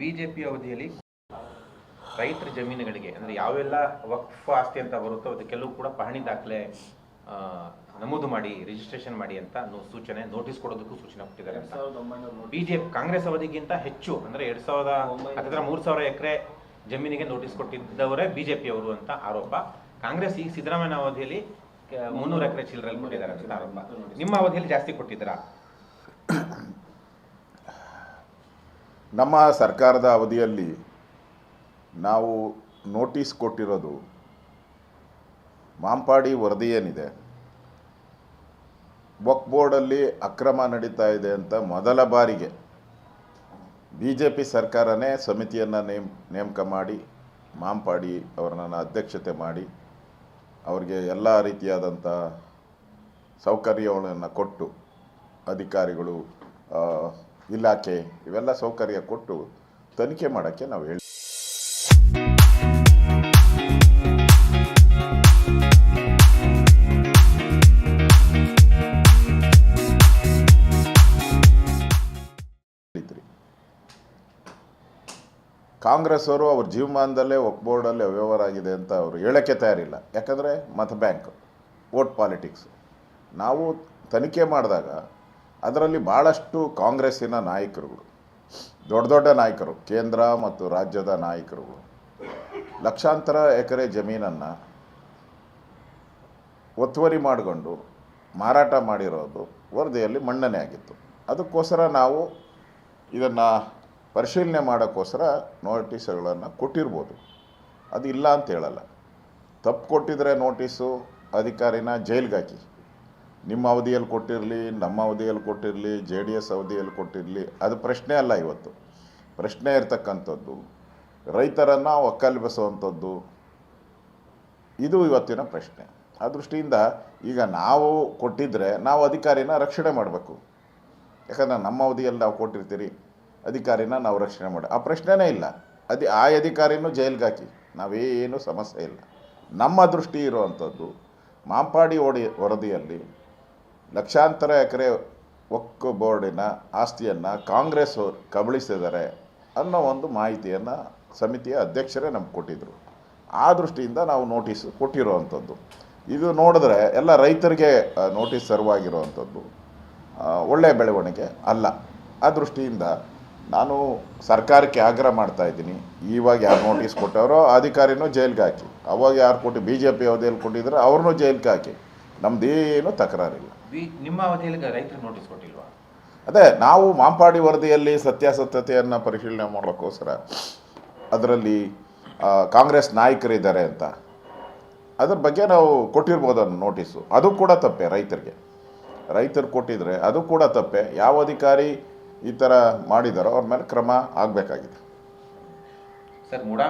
BJP ಅವಧಿಯಲ್ಲಿ ರೈತರ ಜಮೀನುಗಳಿಗೆ, ಅಂದ್ರೆ ಯಾವೆಲ್ಲ ವಕ್ಫ್ ಆಸ್ತಿ ಅಂತ ಬರುತ್ತೋ ಅದಕ್ಕೆಲ್ಲೂ ಕೂಡ ಪಹಣಿ ದಾಖಲೆ ನಮೂದು ಮಾಡಿ ರಿಜಿಸ್ಟ್ರೇಷನ್ ಮಾಡಿ ಅಂತ ಸೂಚನೆ ನೋಟಿಸ್ ಕೊಡೋದಕ್ಕೂ ಸೂಚನೆ ಕೊಟ್ಟಿದ್ದಾರೆ ಅಂತ. ಬಿಜೆಪಿ ಕಾಂಗ್ರೆಸ್ ಅವಧಿಗಿಂತ ಹೆಚ್ಚು, ಅಂದ್ರೆ ಎರಡ್ ಸಾವಿರದ ಹತ್ತಿರ ಮೂರು ಸಾವಿರ ಎಕರೆ ಜಮೀನಿಗೆ ನೋಟಿಸ್ ಕೊಟ್ಟಿದ್ದವರೇ ಬಿಜೆಪಿ ಅವರು ಅಂತ ಆರೋಪ. ಕಾಂಗ್ರೆಸ್ ಈಗ ಸಿದ್ದರಾಮಯ್ಯ ಅವಧಿಯಲ್ಲಿ ಮುನ್ನೂರು ಎಕರೆ ಚಿಲ್ಲರಲ್ಲಿ ಕೊಟ್ಟಿದ್ದಾರೆ ಅಂತ ಆರೋಪ. ನಿಮ್ಮ ಅವಧಿಯಲ್ಲಿ ಜಾಸ್ತಿ ಕೊಟ್ಟಿದ್ದೀರಾ? ನಮ್ಮ ಸರ್ಕಾರದ ಅವಧಿಯಲ್ಲಿ ನಾವು ನೋಟಿಸ್ ಕೊಟ್ಟಿರೋದು ಮಾಂಪಾಡಿ ವರದಿ ಏನಿದೆ? ವಕ್ ಬೋರ್ಡಲ್ಲಿ ಅಕ್ರಮ ನಡೀತಾ ಇದೆ ಅಂತ ಮೊದಲ ಬಾರಿಗೆ ಬಿ ಜೆ ಪಿ ಸರ್ಕಾರನೇ ಸಮಿತಿಯನ್ನು ನೇಮ್, ನೇಮಕ ಮಾಡಿ, ಮಾಂಪಾಡಿ ಅವರನ್ನ ಅಧ್ಯಕ್ಷತೆ ಮಾಡಿ, ಅವರಿಗೆ ಎಲ್ಲ ರೀತಿಯಾದಂಥ ಸೌಕರ್ಯಗಳನ್ನು ಕೊಟ್ಟು ಅಧಿಕಾರಿಗಳು ಇಲಾಖೆ ಇವೆಲ್ಲ ಸೌಕರ್ಯ ಕೊಟ್ಟು ತನಿಖೆ ಮಾಡೋಕ್ಕೆ ನಾವು ಹೇಳಿ ಕಾಂಗ್ರೆಸ್ ಅವರು ಅವ್ರ ಜೀವಮಾನದಲ್ಲೇ ಒಕ್ ಬೋರ್ಡಲ್ಲಿ ಅವ್ಯವಹಾರ ಆಗಿದೆ ಅಂತ ಅವರು ಹೇಳೋಕ್ಕೆ ತಯಾರಿಲ್ಲ. ಯಾಕಂದರೆ ಮತ ಬ್ಯಾಂಕ್ ವೋಟ್ ಪಾಲಿಟಿಕ್ಸ್. ನಾವು ತನಿಖೆ ಮಾಡಿದಾಗ ಅದರಲ್ಲಿ ಭಾಳಷ್ಟು ಕಾಂಗ್ರೆಸ್ಸಿನ ನಾಯಕರುಗಳು, ದೊಡ್ಡ ದೊಡ್ಡ ನಾಯಕರು, ಕೇಂದ್ರ ಮತ್ತು ರಾಜ್ಯದ ನಾಯಕರುಗಳು. ಲಕ್ಷಾಂತರ ಎಕರೆ ಜಮೀನನ್ನು ಒತ್ತುವರಿ ಮಾಡಿಕೊಂಡು ಮಾರಾಟ ಮಾಡಿರೋದು ವರದಿಯಲ್ಲಿ ಮನ್ನಣೆ ಆಗಿತ್ತು. ಅದಕ್ಕೋಸ್ಕರ ನಾವು ಇದನ್ನು ಪರಿಶೀಲನೆ ಮಾಡೋಕ್ಕೋಸ್ಕರ ನೋಟಿಸ್ಗಳನ್ನು ಕೊಟ್ಟಿರ್ಬೋದು. ಅದು ಇಲ್ಲ ಅಂತ ಹೇಳಲ್ಲ. ತಪ್ಪು ಕೊಟ್ಟಿದ್ರೆ ನೋಟಿಸು, ಅಧಿಕಾರಿನ ಜೈಲ್ಗೆ ಹಾಕಿ. ನಿಮ್ಮ ಅವಧಿಯಲ್ಲಿ ಕೊಟ್ಟಿರಲಿ, ನಮ್ಮ ಅವಧಿಯಲ್ಲಿ ಕೊಟ್ಟಿರಲಿ, ಜೆ ಡಿ ಎಸ್ ಅವಧಿಯಲ್ಲಿ ಕೊಟ್ಟಿರಲಿ, ಅದು ಪ್ರಶ್ನೆ ಅಲ್ಲ ಇವತ್ತು. ಪ್ರಶ್ನೆ ಇರತಕ್ಕಂಥದ್ದು, ರೈತರನ್ನು ಒಕ್ಕಲ್ಬಿಸುವಂಥದ್ದು ಇದು ಇವತ್ತಿನ ಪ್ರಶ್ನೆ. ಆ ದೃಷ್ಟಿಯಿಂದ ಈಗ ನಾವು ಕೊಟ್ಟಿದ್ದರೆ ನಾವು ಅಧಿಕಾರಿನ ರಕ್ಷಣೆ ಮಾಡಬೇಕು. ಯಾಕಂದ್ರೆ ನಮ್ಮ ಅವಧಿಯಲ್ಲಿ ನಾವು ಕೊಟ್ಟಿರ್ತೀರಿ, ಅಧಿಕಾರಿನ ನಾವು ರಕ್ಷಣೆ ಮಾಡಿ, ಆ ಪ್ರಶ್ನೆನೇ ಇಲ್ಲ. ಅದು, ಆ ಅಧಿಕಾರಿನೂ ಜೈಲ್ಗೆ ಹಾಕಿ, ನಾವೇನು ಸಮಸ್ಯೆ ಇಲ್ಲ. ನಮ್ಮ ದೃಷ್ಟಿ ಇರುವಂಥದ್ದು, ಮಾಂಪಾಡಿ ಓಡಿ, ವರದಿಯಲ್ಲಿ ಲಕ್ಷಾಂತರ ಎಕರೆ ಒಕ್ಕು ಬೋರ್ಡಿನ ಆಸ್ತಿಯನ್ನು ಕಾಂಗ್ರೆಸ್ ಅವ್ರು ಕಬಳಿಸಿದ್ದಾರೆ ಅನ್ನೋ ಒಂದು ಮಾಹಿತಿಯನ್ನು ಸಮಿತಿಯ ಅಧ್ಯಕ್ಷರೇ ನಮ್ಗೆ ಕೊಟ್ಟಿದ್ದರು ಆ ದೃಷ್ಟಿಯಿಂದ ನಾವು ನೋಟಿಸ್ ಕೊಟ್ಟಿರುವಂಥದ್ದು. ಇದು ನೋಡಿದ್ರೆ ಎಲ್ಲ ರೈತರಿಗೆ ನೋಟಿಸ್ ಸರ್ವ್ ಆಗಿರುವಂಥದ್ದು ಒಳ್ಳೆಯ ಬೆಳವಣಿಗೆ ಅಲ್ಲ. ಆ ದೃಷ್ಟಿಯಿಂದ ನಾನು ಸರ್ಕಾರಕ್ಕೆ ಆಗ್ರಹ ಮಾಡ್ತಾ ಇದ್ದೀನಿ. ಇವಾಗ ಯಾರು ನೋಟಿಸ್ ಕೊಟ್ಟವರೋ ಅಧಿಕಾರಿನೂ ಜೈಲ್ಗೆ ಹಾಕಿ. ಅವಾಗ ಯಾರು ಕೊಟ್ಟು, ಬಿ ಜೆ ಪಿ ಅವಧಿಯಲ್ಲಿ ಕೊಟ್ಟಿದ್ರೆ ಅವ್ರನ್ನೂ ಜೈಲ್ಗೆ ಹಾಕಿ. ನಮ್ಮದೇನು ತಕರಾರಿಲ್ಲ. ನಿಮ್ಮ ಅವಧಿಯಲ್ಲಿ ರೈತರು ನೋಟಿಸ್ ಕೊಟ್ಟಿಲ್ವಾ? ಅದೇ ನಾವು ಮಾಂಪಾಡಿ ವರದಿಯಲ್ಲಿ ಸತ್ಯಾಸತ್ಯತೆಯನ್ನು ಪರಿಶೀಲನೆ ಮಾಡೋಕ್ಕೋಸ್ಕರ ಅದರಲ್ಲಿ ಕಾಂಗ್ರೆಸ್ ನಾಯಕರಿದ್ದಾರೆ ಅಂತ. ಅದ್ರ ಬಗ್ಗೆ ನಾವು ಕೊಟ್ಟಿರ್ಬೋದು ಅನ್ನೋ ನೋಟಿಸು ಅದು ಕೂಡ ತಪ್ಪೆ ರೈತರಿಗೆ. ರೈತರು ಕೊಟ್ಟಿದ್ರೆ ಅದು ಕೂಡ ತಪ್ಪೆ. ಯಾವ ಅಧಿಕಾರಿ ಈ ಥರ ಮಾಡಿದಾರೋ ಅವ್ರ ಮೇಲೆ ಕ್ರಮ ಆಗಬೇಕಾಗಿದೆ. ಸರ್ ಮುಡಾ